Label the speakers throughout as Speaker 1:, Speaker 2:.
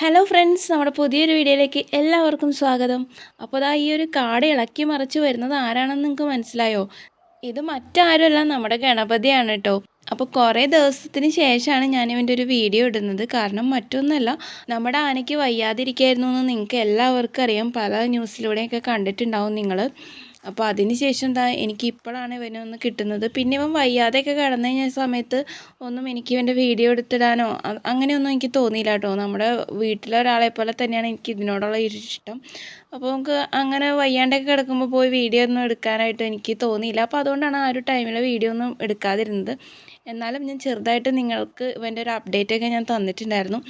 Speaker 1: Hello friends നമ്മുടെ പുതിയൊരു വീഡിയോയിലേക്ക് എല്ലാവർക്കും സ്വാഗതം. അപ്പോൾ അതാ ഈ ഒരു കാട് ഇളക്കി മറിച്ച് വരുന്നത് ആരാണെന്ന് നിങ്ങൾക്ക് മനസ്സിലായോ? ഇത് മറ്റാരുമല്ല നമ്മുടെ ഗണപതിയാണ് കേട്ടോ. അപ്പോൾ കുറേ ദിവസത്തിന് ശേഷമാണ് ഞാൻ ഇവന്റെ ഒരു വീഡിയോ ഇടുന്നത്. കാരണം മറ്റൊന്നുമല്ല നമ്മുടെ ആനയ്ക്ക് വയ്യാതിരിക്കായിരുന്നു എന്ന് നിങ്ങൾക്ക് എല്ലാവർക്കും അറിയാം. പല ന്യൂസിലൂടെയൊക്കെ കണ്ടിട്ടുണ്ടാവും നിങ്ങൾ. അപ്പോൾ അതിന് ശേഷം എന്താ എനിക്ക് ഇപ്പോഴാണ് ഇവനെ ഒന്ന് കിട്ടുന്നത്. പിന്നെ ഇവൻ വയ്യാതെയൊക്കെ കിടന്നു കഴിഞ്ഞ സമയത്ത് ഒന്നും എനിക്ക് ഇവന്റെ വീഡിയോ എടുത്തിടാനോ അങ്ങനെയൊന്നും എനിക്ക് തോന്നിയില്ല കേട്ടോ. നമ്മുടെ വീട്ടിലെ ഒരാളെ പോലെ തന്നെയാണ് എനിക്ക് ഇതിനോടുള്ള ഇഷ്ടം. അപ്പോൾ നമുക്ക് അങ്ങനെ വയ്യാണ്ടൊക്കെ കിടക്കുമ്പോൾ പോയി വീഡിയോ ഒന്നും എടുക്കാനായിട്ട് എനിക്ക് തോന്നിയില്ല. അപ്പോൾ അതുകൊണ്ടാണ് ആ ഒരു ടൈമിൽ വീഡിയോ ഒന്നും എടുക്കാതിരുന്നത്. എന്നാലും ഞാൻ ചെറുതായിട്ട് നിങ്ങൾക്ക് ഇവന്റെ ഒരു അപ്ഡേറ്റ് ഒക്കെ ഞാൻ തന്നിട്ടുണ്ടായിരുന്നു.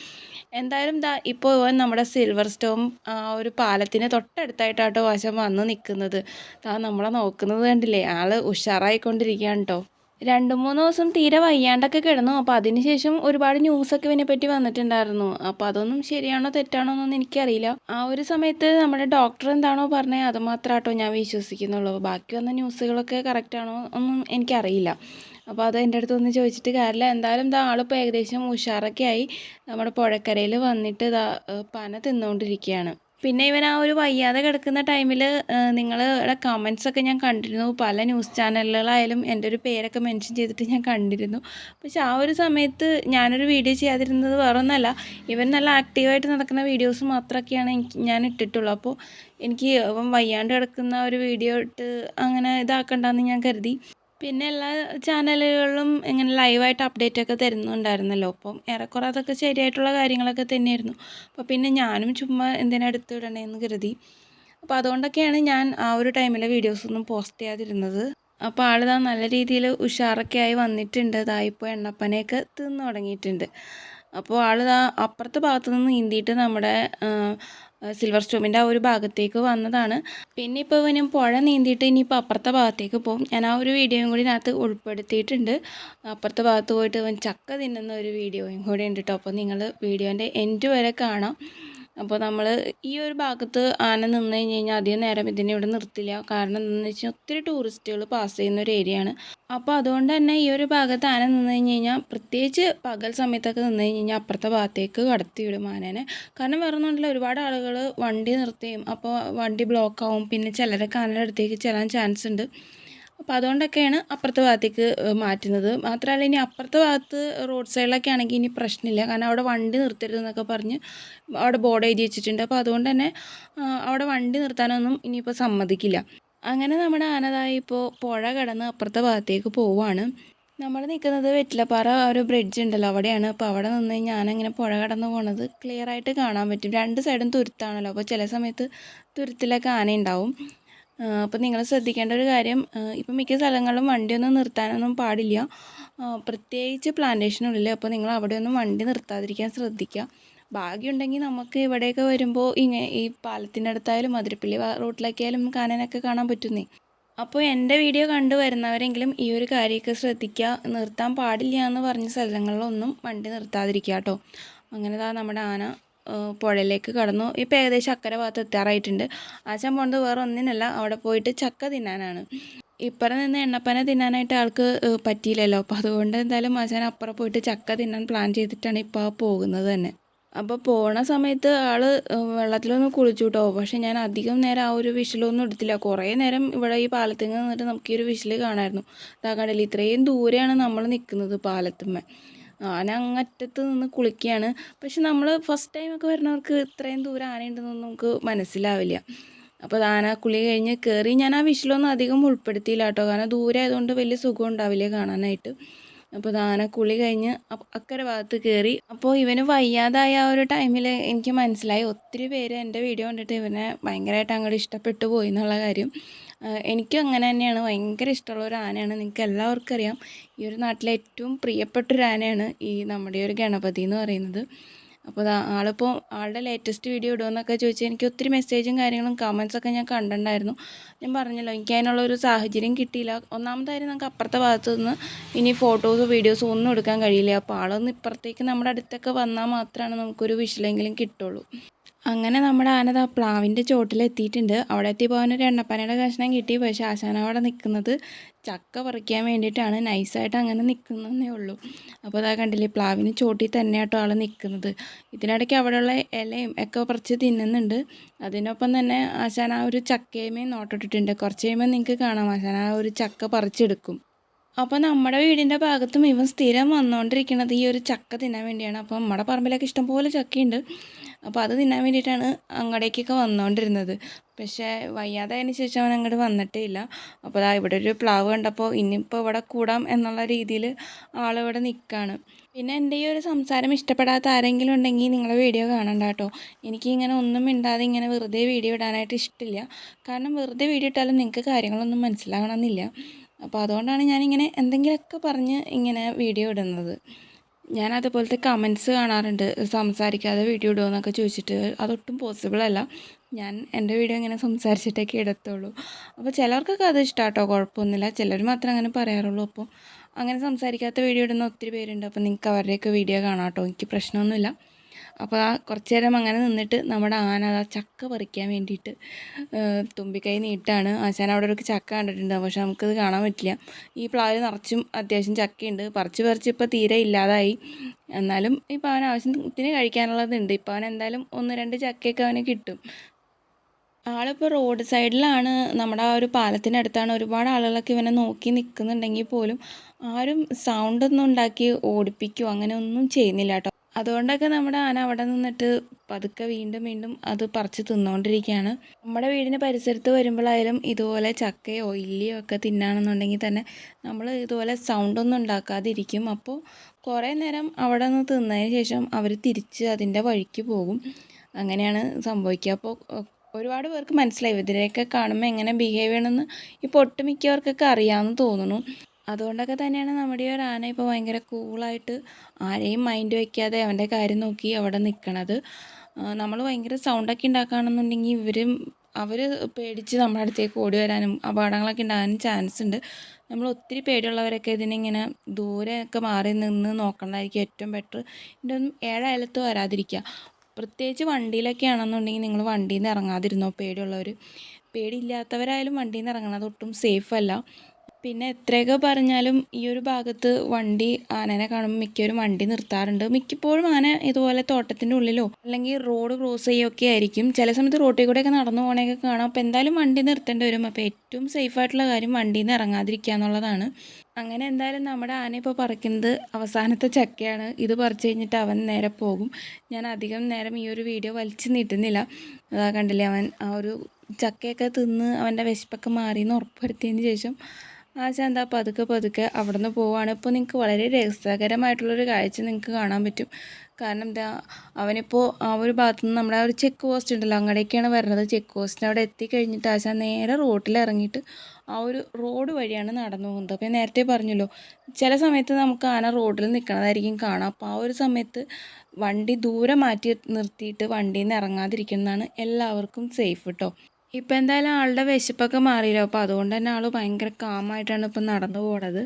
Speaker 1: എന്തായാലും ദാ ഇപ്പോൾ ഇവൻ നമ്മുടെ സിൽവർ സ്റ്റോം ആ ഒരു പാലത്തിന് തൊട്ടടുത്തായിട്ടാട്ടോ വശം വന്ന് നിൽക്കുന്നത് ദാ നമ്മളെ നോക്കുന്നത് കണ്ടില്ലേ? ആൾ ഉഷാറായിക്കൊണ്ടിരിക്കുകയാണ് കേട്ടോ രണ്ട് മൂന്ന് ദിവസം തീരെ വയ്യാണ്ടൊക്കെ കിടന്നു. അപ്പോൾ അതിനുശേഷം ഒരുപാട് ന്യൂസൊക്കെ ഇതിനെ പറ്റി വന്നിട്ടുണ്ടായിരുന്നു. അപ്പോൾ അതൊന്നും ശരിയാണോ തെറ്റാണോ എന്നൊന്നും എനിക്കറിയില്ല. ആ ഒരു സമയത്ത് നമ്മുടെ ഡോക്ടർ എന്താണോ പറഞ്ഞത് അത് മാത്രമാട്ടോ ഞാൻ വിശ്വസിക്കുന്നുള്ളൂ. ബാക്കി വന്ന ന്യൂസുകളൊക്കെ കറക്റ്റാണോ ഒന്നും എനിക്കറിയില്ല. അപ്പോൾ അത് എന്റെ അടുത്ത് ഒന്ന് ചോദിച്ചിട്ട് കാര്യമില്ല. എന്തായാലും ഇതാ ആളിപ്പോൾ ഏകദേശം ഉഷാറൊക്കെ ആയി. നമ്മുടെ പുഴക്കരയിൽ വന്നിട്ട് ഇതാ പന തിന്നുകൊണ്ടിരിക്കുകയാണ് പിന്നെ ഇവൻ ആ ഒരു വയ്യാതെ കിടക്കുന്ന ടൈമിൽ നിങ്ങളുടെ കമൻസ് ഒക്കെ ഞാൻ കണ്ടിരുന്നു. പല ന്യൂസ് ചാനലുകളായാലും എന്റെ ഒരു പേരൊക്കെ മെൻഷൻ ചെയ്തിട്ട് ഞാൻ കണ്ടിരുന്നു. പക്ഷെ ആ ഒരു സമയത്ത് ഞാനൊരു വീഡിയോ ചെയ്യാതിരുന്നത് വേറെ ഒന്നല്ല ഇവൻ നല്ല ആക്റ്റീവായിട്ട് നടക്കുന്ന വീഡിയോസ് മാത്രമൊക്കെയാണ് എനിക്ക് ഞാൻ ഇട്ടിട്ടുള്ളൂ. അപ്പോൾ എനിക്ക് അവൻ വയ്യാണ്ട് കിടക്കുന്ന ഒരു വീഡിയോ ഇട്ട് അങ്ങനെ ഇതാക്കണ്ടെന്ന് ഞാൻ കരുതി. പിന്നെ എല്ലാ ചാനലുകളിലും ഇങ്ങനെ ലൈവായിട്ട് അപ്ഡേറ്റ് ഒക്കെ തരുന്നുണ്ടായിരുന്നല്ലോ. അപ്പം ഏറെക്കുറെ അതൊക്കെ ശരിയായിട്ടുള്ള കാര്യങ്ങളൊക്കെ തന്നെയായിരുന്നു. അപ്പോൾ പിന്നെ ഞാനും ചുമ്മാ എന്തിനാ വിടണേന്ന് കരുതി. അപ്പോൾ അതുകൊണ്ടൊക്കെയാണ് ഞാൻ ആ ഒരു ടൈമിലെ വീഡിയോസൊന്നും പോസ്റ്റ് ചെയ്യാതിരുന്നത്. അപ്പോൾ ആളിതാ നല്ല രീതിയിൽ ഉഷാറൊക്കെ ആയി വന്നിട്ടുണ്ട്. ഇതാ എണ്ണപ്പനയൊക്കെ തിന്നു തുടങ്ങിയിട്ടുണ്ട്. അപ്പോൾ ആളിതാ അപ്പുറത്തെ ഭാഗത്തു നിന്ന് നീന്തിയിട്ട് നമ്മുടെ സിൽവർ സ്റ്റോമിന്റെ ആ ഒരു ഭാഗത്തേക്ക് വന്നതാണ്. പിന്നെ ഇപ്പോൾ ഇവനും പുഴ നീന്തിയിട്ട് ഇനിയിപ്പോൾ അപ്പുറത്തെ ഭാഗത്തേക്ക് പോകും. ഞാൻ ആ ഒരു വീഡിയോയും കൂടി ഇതിനകത്ത് ഉൾപ്പെടുത്തിയിട്ടുണ്ട്. അപ്പുറത്തെ ഭാഗത്ത് പോയിട്ട് ഇവൻ ചക്ക തിന്നുന്ന ഒരു വീഡിയോയും കൂടി ഉണ്ട് കേട്ടോ അപ്പോൾ നിങ്ങൾ വീഡിയോന്റെ എൻഡ് വരെ കാണാം. അപ്പോൾ നമ്മൾ ഈ ഒരു ഭാഗത്ത് ആന നിന്ന് കഴിഞ്ഞ് കഴിഞ്ഞാൽ അധികം നേരം ഇതിനെ ഇവിടെ നിർത്തില്ല. കാരണം എന്താണെന്ന് വെച്ചാൽ ഒത്തിരി ടൂറിസ്റ്റുകൾ പാസ് ചെയ്യുന്ന ഒരു ഏരിയ ആണ്. അപ്പോൾ അതുകൊണ്ട് തന്നെ ഈ ഒരു ഭാഗത്ത് ആന നിന്ന് കഴിഞ്ഞ് കഴിഞ്ഞാൽ പ്രത്യേകിച്ച് പകൽ സമയത്തൊക്കെ നിന്ന് കഴിഞ്ഞ് കഴിഞ്ഞാൽ അപ്പുറത്തെ ഭാഗത്തേക്ക് കടത്തി വിടും ആനേനെ. കാരണം വേറെ ഒരുപാട് ആളുകൾ വണ്ടി നിർത്തുകയും അപ്പോൾ വണ്ടി ബ്ലോക്ക് ആവും. പിന്നെ ചിലരൊക്കെ ആനയുടെ അടുത്തേക്ക് ചെല്ലാൻ ചാൻസ് ഉണ്ട്. അപ്പോൾ അതുകൊണ്ടൊക്കെയാണ് അപ്പുറത്തെ ഭാഗത്തേക്ക് മാറ്റുന്നത്. മാത്രമല്ല ഇനി അപ്പുറത്തെ ഭാഗത്ത് റോഡ് സൈഡിലൊക്കെ ആണെങ്കിൽ ഇനി പ്രശ്നമില്ല. കാരണം അവിടെ വണ്ടി നിർത്തരുത് എന്നൊക്കെ പറഞ്ഞ് അവിടെ ബോർഡ് എഴുതി വെച്ചിട്ടുണ്ട്. അപ്പോൾ അതുകൊണ്ട് തന്നെ അവിടെ വണ്ടി നിർത്താനൊന്നും ഇനിയിപ്പോൾ സമ്മതിക്കില്ല. അങ്ങനെ നമ്മുടെ ആനതായി ഇപ്പോൾ പുഴ കടന്ന് അപ്പുറത്തെ ഭാഗത്തേക്ക് പോവുകയാണ് നമ്മൾ നിൽക്കുന്നത് വെറ്റിലപ്പാറ ഒരു ബ്രിഡ്ജ് ഉണ്ടല്ലോ അവിടെയാണ്. അപ്പോൾ അവിടെ നിന്ന് ആന പുഴ കടന്ന് പോണത് ക്ലിയർ ആയിട്ട് കാണാൻ പറ്റും. രണ്ട് സൈഡും തുരുത്താണല്ലോ. അപ്പോൾ ചില സമയത്ത് തുരുത്തിലൊക്കെ ആന ഉണ്ടാവും അപ്പോൾ നിങ്ങൾ ശ്രദ്ധിക്കേണ്ട ഒരു കാര്യം ഇപ്പം മിക്ക സ്ഥലങ്ങളിലും വണ്ടിയൊന്നും നിർത്താനൊന്നും പാടില്ല. പ്രത്യേകിച്ച് പ്ലാന്റേഷനുള്ളിൽ അപ്പോൾ നിങ്ങൾ അവിടെയൊന്നും വണ്ടി നിർത്താതിരിക്കാൻ ശ്രദ്ധിക്കുക ഭാഗ്യമുണ്ടെങ്കിൽ നമുക്ക് ഇവിടെയൊക്കെ വരുമ്പോൾ ഇങ്ങനെ ഈ പാലത്തിന്റെ അടുത്തായാലും മധുരപ്പള്ളി റോട്ടിലൊക്കെയായാലും കാനനൊക്കെ കാണാൻ പറ്റുന്നേ. അപ്പോൾ എന്റെ വീഡിയോ കണ്ടു വരുന്നവരെങ്കിലും ഈ ഒരു കാര്യമൊക്കെ ശ്രദ്ധിക്കുക നിർത്താൻ പാടില്ല എന്ന് പറഞ്ഞ സ്ഥലങ്ങളിലൊന്നും വണ്ടി നിർത്താതിരിക്കുക കേട്ടോ. അങ്ങനെ ദാ നമ്മുടെ ആന. പുഴയിലേക്ക് കടന്നു. ഇപ്പോൾ ഏകദേശം അക്കരെ ഭാഗത്ത് എത്താറായിട്ടുണ്ട്. ആശാൻ പോണത് വേറെ ഒന്നിനല്ല അവിടെ പോയിട്ട് ചക്ക തിന്നാനാണ്. ഇപ്പുറം നിന്ന് എണ്ണപ്പന തിന്നാനായിട്ട് ആൾക്ക് പറ്റിയില്ലല്ലോ. അപ്പോൾ അതുകൊണ്ട് എന്തായാലും ആശാൻ അപ്പുറം പോയിട്ട് ചക്ക തിന്നാൻ പ്ലാൻ ചെയ്തിട്ടാണ് ഇപ്പോൾ പോകുന്നത് തന്നെ. അപ്പോൾ പോണ സമയത്ത് ആൾ വെള്ളത്തിലൊന്ന് കുളിച്ചു കേട്ടോ പക്ഷേ ഞാൻ അധികം നേരം ആ ഒരു വിഷലൊന്നും എടുത്തില്ല. കുറേ നേരം ഇവിടെ ഈ പാലത്തിൽ നിന്നിട്ട് നമുക്ക് ഈ ഒരു വിഷൽ കാണാമായിരുന്നു ഇതാ കണ്ടില്ലേ ഇത്രയും ദൂരെയാണ് നമ്മൾ നിൽക്കുന്നത് പാലത്തുമ്മേ. ആന അങ്ങറ്റത്ത് നിന്ന് കുളിക്കുകയാണ് പക്ഷെ നമ്മൾ ഫസ്റ്റ് ടൈമൊക്കെ വരുന്നവർക്ക് ഇത്രയും ദൂരം ആനയുണ്ടെന്നൊന്നും നമുക്ക് മനസ്സിലാവില്ല. അപ്പോൾ ആന കുളി കഴിഞ്ഞ് കയറി ഞാൻ ആ വിഷലൊന്നും അധികം ഉൾപ്പെടുത്തിയില്ല കേട്ടോ. കാരണം ദൂരെ ആയതുകൊണ്ട് വലിയ സുഖം ഉണ്ടാവില്ല കാണാനായിട്ട്. അപ്പോൾ ആന കുളി കഴിഞ്ഞ് അക്കരെ ഭാഗത്ത് കയറി അപ്പോൾ ഇവന് വയ്യാതായ ആ ഒരു ടൈമിൽ എനിക്ക് മനസ്സിലായി. ഒത്തിരി പേര് എന്റെ വീഡിയോ കണ്ടിട്ട് ഇവനെ ഭയങ്കരമായിട്ട് അങ്ങോട്ട് ഇഷ്ടപ്പെട്ടു പോയി എന്നുള്ള കാര്യം. എനിക്കും അങ്ങനെ തന്നെയാണ്. ഭയങ്കര ഇഷ്ടമുള്ള ഒരു ആനയാണ്. നിങ്ങൾക്ക് എല്ലാവർക്കും അറിയാം. ഈ ഒരു നാട്ടിലെ ഏറ്റവും പ്രിയപ്പെട്ടൊരു ആനയാണ് ഈ നമ്മുടെ ഒരു ഗണപതി എന്ന് പറയുന്നത്. അപ്പോൾ ആളിപ്പോൾ ആളുടെ ലേറ്റസ്റ്റ് വീഡിയോ ഇടുമെന്നൊക്കെ ചോദിച്ചാൽ എനിക്ക് ഒത്തിരി മെസ്സേജും കാര്യങ്ങളും കമൻസൊക്കെ ഞാൻ കണ്ടിട്ടുണ്ടായിരുന്നു. ഞാൻ പറഞ്ഞല്ലോ എനിക്ക് അതിനുള്ള ഒരു സാഹചര്യം കിട്ടിയില്ല. ഒന്നാമതായിരുന്നു നമുക്ക് അപ്പുറത്തെ ഭാഗത്തു നിന്ന് ഇനി ഫോട്ടോസോ വീഡിയോസോ ഒന്നും എടുക്കാൻ കഴിയില്ല. അപ്പോൾ ആളൊന്ന് ഇപ്പുറത്തേക്ക് നമ്മുടെ അടുത്തൊക്കെ വന്നാൽ മാത്രമാണ് നമുക്കൊരു വിഷലെങ്കിലും കിട്ടുള്ളൂ. അങ്ങനെ നമ്മുടെ ആനത് ആ പ്ലാവിന്റെ ചോട്ടിലെത്തിയിട്ടുണ്ട്. അവിടെ എത്തിയപ്പോൾ ഒരു എണ്ണപ്പനയുടെ കഷ്ണം കിട്ടി. പക്ഷെ ആശാന അവിടെ നിൽക്കുന്നത് ചക്ക പറിക്കാൻ വേണ്ടിയിട്ടാണ്. നൈസായിട്ട് അങ്ങനെ നിൽക്കുന്നതേ ഉള്ളൂ. അപ്പോൾ അതാ കണ്ടില്ലേ പ്ലാവിന് ചോട്ടിൽ തന്നെ കേട്ടോ ആൾ നിൽക്കുന്നത്. ഇതിനിടയ്ക്ക് അവിടെയുള്ള ഇലയും ഒക്കെ പറിച്ച് തിന്നുന്നുണ്ട്. അതിനൊപ്പം തന്നെ ആശാന ആ ഒരു ചക്കയുമേ നോട്ടിട്ടിട്ടുണ്ട്. കുറച്ച് കഴിയുമ്പോൾ നിങ്ങൾക്ക് കാണാം. ആശാന ആ ഒരു ചക്ക പറിച്ചെടുക്കും. അപ്പോൾ നമ്മുടെ വീടിന്റെ ഭാഗത്തും ഇവൻ സ്ഥിരം വന്നുകൊണ്ടിരിക്കുന്നത് ഈ ഒരു ചക്ക തിന്നാൻ വേണ്ടിയാണ്. അപ്പോൾ നമ്മുടെ പറമ്പിലൊക്കെ ഇഷ്ടംപോലെ ചക്കയുണ്ട്. അപ്പോൾ അത് തിന്നാൻ വേണ്ടിയിട്ടാണ് അങ്ങടേക്കൊക്കെ വന്നുകൊണ്ടിരുന്നത് പക്ഷേ വയ്യാതായതിനു ശേഷം അവൻ അങ്ങോട്ട് വന്നിട്ടേ ഇല്ല. അപ്പോൾ അതാ ഇവിടെ ഒരു പ്ലാവ് കണ്ടപ്പോൾ ഇനിയിപ്പോൾ ഇവിടെ കൂടാം എന്നുള്ള രീതിയിൽ ആളിവിടെ നിൽക്കുകയാണ് പിന്നെ എന്റെ ഈ ഒരു സംസാരം ഇഷ്ടപ്പെടാത്ത ആരെങ്കിലും ഉണ്ടെങ്കിൽ നിങ്ങളെ വീഡിയോ കാണണ്ട കേട്ടോ. എനിക്ക് ഇങ്ങനെ ഒന്നും ഇണ്ടാതെ ഇങ്ങനെ വെറുതെ വീഡിയോ ഇടാനായിട്ട് ഇഷ്ടമില്ല കാരണം വെറുതെ വീഡിയോ ഇട്ടാലും നിങ്ങൾക്ക് കാര്യങ്ങളൊന്നും മനസ്സിലാകണമെന്നില്ല അപ്പോൾ അതുകൊണ്ടാണ് ഞാനിങ്ങനെ എന്തെങ്കിലുമൊക്കെ പറഞ്ഞ് ഇങ്ങനെ വീഡിയോ ഇടുന്നത്. ഞാൻ അതുപോലത്തെ കമൻസ് കാണാറുണ്ട്. സംസാരിക്കാതെ വീഡിയോ ഇടുമെന്നൊക്കെ ചോദിച്ചിട്ട് അതൊട്ടും പോസിബിൾ അല്ല. ഞാൻ എന്റെ വീഡിയോ ഇങ്ങനെ സംസാരിച്ചിട്ടൊക്കെ ഇടത്തുള്ളൂ. അപ്പോൾ ചിലർക്കൊക്കെ അത് ഇഷ്ടാട്ടോ കുഴപ്പമൊന്നുമില്ല. ചിലർ മാത്രമേ അങ്ങനെ പറയാറുള്ളൂ. അപ്പോൾ അങ്ങനെ സംസാരിക്കാത്ത വീഡിയോ ഇടുന്ന ഒത്തിരി പേരുണ്ട്. അപ്പോൾ നിങ്ങൾക്ക് അവരുടെയൊക്കെ വീഡിയോ കാണാം കേട്ടോ എനിക്ക് പ്രശ്നമൊന്നുമില്ല. അപ്പോൾ ആ കുറച്ച് നേരം അങ്ങനെ നിന്നിട്ട് നമ്മുടെ ആന ആ ചക്ക പറിക്കാൻ വേണ്ടിയിട്ട് തുമ്പിക്കൈ നീട്ടാണ്. ആശാൻ അവിടെ ഒരു ചക്ക കണ്ടിട്ടുണ്ട് പക്ഷെ നമുക്കത് കാണാൻ പറ്റില്ല. ഈ പ്ലാവിൽ നിറച്ചും അത്യാവശ്യം ചക്കയുണ്ട്. പറിച്ച് പറിച്ച് ഇപ്പോൾ തീരെ ഇല്ലാതായി. എന്നാലും ഇപ്പോൾ അവൻ ആവശ്യത്തിന് കഴിക്കാനുള്ളതുണ്ട്. ഇപ്പോൾ അവൻ എന്തായാലും ഒന്ന് രണ്ട് ചക്കയൊക്കെ അവന് കിട്ടും. ആളിപ്പോൾ റോഡ് സൈഡിലാണ്. നമ്മുടെ ആ ഒരു പാലത്തിനടുത്താണ് ഒരുപാട് ആളുകളൊക്കെ ഇവനെ നോക്കി നിൽക്കുന്നുണ്ടെങ്കിൽ പോലും ആരും സൗണ്ടൊന്നും ഉണ്ടാക്കി ഓടിപ്പിക്കുകയോ അങ്ങനെ ഒന്നും ചെയ്യുന്നില്ല കേട്ടോ. അതുകൊണ്ടൊക്കെ നമ്മുടെ ആന അവിടെ നിന്നിട്ട് പതുക്കെ വീണ്ടും വീണ്ടും അത് പറിച്ച് തിന്നുകൊണ്ടിരിക്കുകയാണ് നമ്മുടെ വീടിന് പരിസരത്ത് വരുമ്പോഴായാലും ഇതുപോലെ ചക്കയോ ഇല്ലിയോ ഒക്കെ തിന്നാണെന്നുണ്ടെങ്കിൽ തന്നെ നമ്മൾ ഇതുപോലെ സൗണ്ടൊന്നും ഉണ്ടാക്കാതിരിക്കും. അപ്പോൾ കുറേ നേരം അവിടെ നിന്ന് തിന്നതിന് ശേഷം അവർ തിരിച്ച് അതിന്റെ വഴിക്ക് പോകും. അങ്ങനെയാണ് സംഭവിക്കുക. അപ്പോൾ ഒരുപാട് പേർക്ക് മനസ്സിലായി. ഇതിനെയൊക്കെ കാണുമ്പോൾ എങ്ങനെ ബിഹേവ് ചെയ്യണമെന്ന് ഇപ്പോൾ ഒട്ടുമിക്കവർക്കൊക്കെ അറിയാമെന്ന് തോന്നുന്നു. അതുകൊണ്ടൊക്കെ തന്നെയാണ് നമ്മുടെ ഒരു ആന ഇപ്പോൾ ഭയങ്കര കൂളായിട്ട് ആരെയും മൈൻഡ് വയ്ക്കാതെ അവന്റെ കാര്യം നോക്കി അവിടെ നിൽക്കണത് നമ്മൾ ഭയങ്കര സൗണ്ടൊക്കെ ഉണ്ടാക്കുകയാണെന്നുണ്ടെങ്കിൽ ഇവരും അവർ പേടിച്ച് നമ്മുടെ അടുത്തേക്ക് ഓടി വരാനും അപകടങ്ങളൊക്കെ ഉണ്ടാകാനും ചാൻസ് ഉണ്ട്. നമ്മൾ ഒത്തിരി പേടിയുള്ളവരൊക്കെ ഇതിനിങ്ങനെ ദൂരെയൊക്കെ മാറി നിന്ന് നോക്കണതായിരിക്കും ഏറ്റവും ബെറ്റർ ഇതിന്റെ ഒന്നും ഏഴയലത്ത് വരാതിരിക്കുക പ്രത്യേകിച്ച് വണ്ടിയിലൊക്കെ ആണെന്നുണ്ടെങ്കിൽ നിങ്ങൾ വണ്ടിയിൽ നിന്ന് ഇറങ്ങാതിരുന്നോ പേടിയുള്ളവർ പേടിയില്ലാത്തവരായാലും വണ്ടിയിൽ നിന്ന് ഇറങ്ങണത് ഒട്ടും സേഫ് അല്ല. പിന്നെ എത്രയൊക്കെ പറഞ്ഞാലും ഈ ഒരു ഭാഗത്ത് വണ്ടി ആനനെ കാണുമ്പോൾ മിക്കവരും വണ്ടി നിർത്താറുണ്ട്. മിക്കപ്പോഴും ആന ഇതുപോലെ തോട്ടത്തിന്റെ ഉള്ളിലോ അല്ലെങ്കിൽ റോഡ് ക്രോസ് ചെയ്യുകയൊക്കെ ആയിരിക്കും. ചില സമയത്ത് റോട്ടിൽ കൂടെയൊക്കെ നടന്നു പോകണേക്കെ കാണാം. അപ്പോൾ എന്തായാലും വണ്ടി നിർത്തേണ്ടി വരും. അപ്പോൾ ഏറ്റവും സേഫ് ആയിട്ടുള്ള കാര്യം വണ്ടിയിൽ നിന്ന് ഇറങ്ങാതിരിക്കുക എന്നുള്ളതാണ്. അങ്ങനെ എന്തായാലും നമ്മുടെ ആന ഇപ്പോൾ പറിക്കുന്നത് അവസാനത്തെ ചക്കയാണ്. ഇത് പറിച്ചു കഴിഞ്ഞിട്ട് അവൻ നേരെ പോകും. ഞാൻ അധികം നേരം ഈ ഒരു വീഡിയോ വലിച്ചു നീട്ടുന്നില്ല. അതാ കണ്ടില്ലേ അവൻ ആ ഒരു ചക്കയൊക്കെ തിന്ന് അവന്റെ വിശപ്പൊക്കെ മാറിയെന്ന് ഉറപ്പുവരുത്തിയതിന് ശേഷം ആശാൻ എന്താ പതുക്കെ പതുക്കെ അവിടെ നിന്ന് പോവുകയാണ് ഇപ്പോൾ നിങ്ങൾക്ക് വളരെ രസകരമായിട്ടുള്ളൊരു കാഴ്ച നിങ്ങൾക്ക് കാണാൻ പറ്റും. കാരണം എന്താ അവനിപ്പോൾ ആ ഒരു ഭാഗത്തു നിന്ന് നമ്മുടെ ഒരു ചെക്ക് പോസ്റ്റ് ഉണ്ടല്ലോ അങ്ങടേക്കാണ് വരുന്നത് ചെക്ക് പോസ്റ്റിന് അവിടെ എത്തിക്കഴിഞ്ഞിട്ട് ആശാൻ നേരെ റോട്ടിൽ ഇറങ്ങിയിട്ട് ആ ഒരു റോഡ് വഴിയാണ് നടന്നു പോകുന്നത്. അപ്പോൾ നേരത്തെ പറഞ്ഞല്ലോ ചില സമയത്ത് നമുക്ക് ആന റോഡിൽ നിൽക്കണതായിരിക്കും കാണാം. അപ്പോൾ ആ ഒരു സമയത്ത് വണ്ടി ദൂരെ മാറ്റി നിർത്തിയിട്ട് വണ്ടിയിൽ നിന്ന് ഇറങ്ങാതിരിക്കുന്നതാണ് എല്ലാവർക്കും സേഫ് കേട്ടോ ഇപ്പം എന്തായാലും ആളുടെ വിശപ്പൊക്കെ മാറിയല്ലോ? അപ്പോൾ അതുകൊണ്ട് തന്നെ ആൾ ഭയങ്കര കാമായിട്ടാണ് ഇപ്പം നടന്നു പോണത്.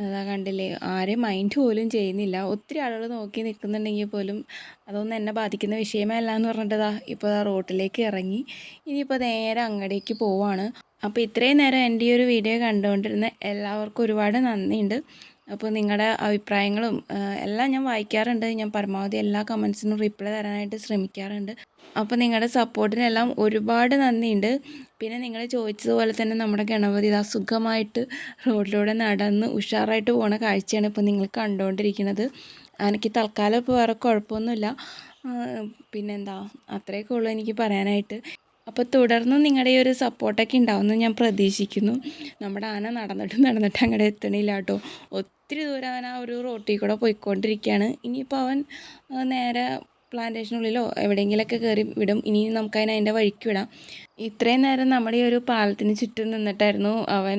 Speaker 1: അതാ കണ്ടില്ലേ? ആരെയും മൈൻഡ് പോലും ചെയ്യുന്നില്ല. ഒത്തിരി ആളുകൾ നോക്കി നിൽക്കുന്നുണ്ടെങ്കിൽ പോലും അതൊന്നും എന്നെ ബാധിക്കുന്ന വിഷയമല്ല എന്ന് പറഞ്ഞിട്ടതാ. ഇപ്പോൾ ആ റോട്ടിലേക്ക് ഇറങ്ങി. ഇനിയിപ്പോൾ നേരെ അങ്ങടേക്ക് പോവാണ്. അപ്പോൾ ഇത്രയും നേരം എന്റെ ഈ ഒരു വീഡിയോ കണ്ടുകൊണ്ടിരുന്ന എല്ലാവർക്കും ഒരുപാട് നന്ദിയുണ്ട്. അപ്പോൾ നിങ്ങളുടെ അഭിപ്രായങ്ങളും എല്ലാം ഞാൻ വായിക്കാറുണ്ട്. ഞാൻ പരമാവധി എല്ലാ കമൻസിനും റിപ്ലൈ തരാനായിട്ട് ശ്രമിക്കാറുണ്ട്. അപ്പോൾ നിങ്ങളുടെ സപ്പോർട്ടിനെല്ലാം ഒരുപാട് നന്ദിയുണ്ട്. പിന്നെ നിങ്ങൾ ചോദിച്ചതുപോലെ തന്നെ നമ്മുടെ ഗണപതി ഇതാ സുഖമായിട്ട് റോഡിലൂടെ നടന്ന് ഉഷാറായിട്ട് പോണ കാഴ്ചയാണ് ഇപ്പോൾ നിങ്ങൾ കണ്ടുകൊണ്ടിരിക്കുന്നത് എനിക്ക് തൽക്കാലം ഇപ്പോൾ വേറെ കുഴപ്പമൊന്നുമില്ല. പിന്നെന്താ? അത്രയൊക്കെ ഉള്ളൂ എനിക്ക് പറയാനായിട്ട്. അപ്പോൾ തുടർന്ന് നിങ്ങളുടെ ഈ ഒരു സപ്പോർട്ടൊക്കെ ഉണ്ടാവുമെന്ന് ഞാൻ പ്രതീക്ഷിക്കുന്നു. നമ്മുടെ ആന നടന്നിട്ട് നടന്നിട്ട് അങ്ങോട്ട് എത്തണില്ല കേട്ടോ ഒത്തിരി ദൂരം അവൻ ആ ഒരു റോട്ടിൽ കൂടെ പോയിക്കൊണ്ടിരിക്കുകയാണ് ഇനിയിപ്പോൾ അവൻ നേരെ പ്ലാന്റേഷനുള്ളിലോ എവിടെയെങ്കിലുമൊക്കെ കയറി വിടും. ഇനി നമുക്ക് അതിനെ അതിന്റെ വഴിക്ക് വിടാം. ഇത്രയും നേരം നമ്മുടെ ഈ ഒരു പാലത്തിന് ചുറ്റും നിന്നിട്ടായിരുന്നു അവൻ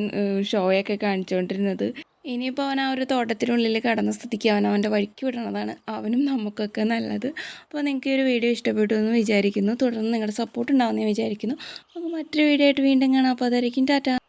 Speaker 1: ഷോയൊക്കെ കാണിച്ചുകൊണ്ടിരുന്നത് ഇനിയിപ്പോൾ അവൻ ആ ഒരു തോട്ടത്തിനുള്ളിൽ കടന്ന സ്ഥിതിക്ക് അവൻ അവന്റെ വഴിക്ക് വിടണതാണ് അവനും നമുക്കൊക്കെ നല്ലത്. അപ്പോൾ നിങ്ങൾക്ക് ഈ ഒരു വീഡിയോ ഇഷ്ടപ്പെട്ടു എന്ന് വിചാരിക്കുന്നു. തുടർന്ന് നിങ്ങളുടെ സപ്പോർട്ട് ഉണ്ടാവുമെന്ന് വിചാരിക്കുന്നു. അപ്പോൾ മറ്റൊരു വീഡിയോ ആയിട്ട് വീണ്ടും കാണാം. അപ്പോൾ അതായിരിക്കും ടാറ്റ.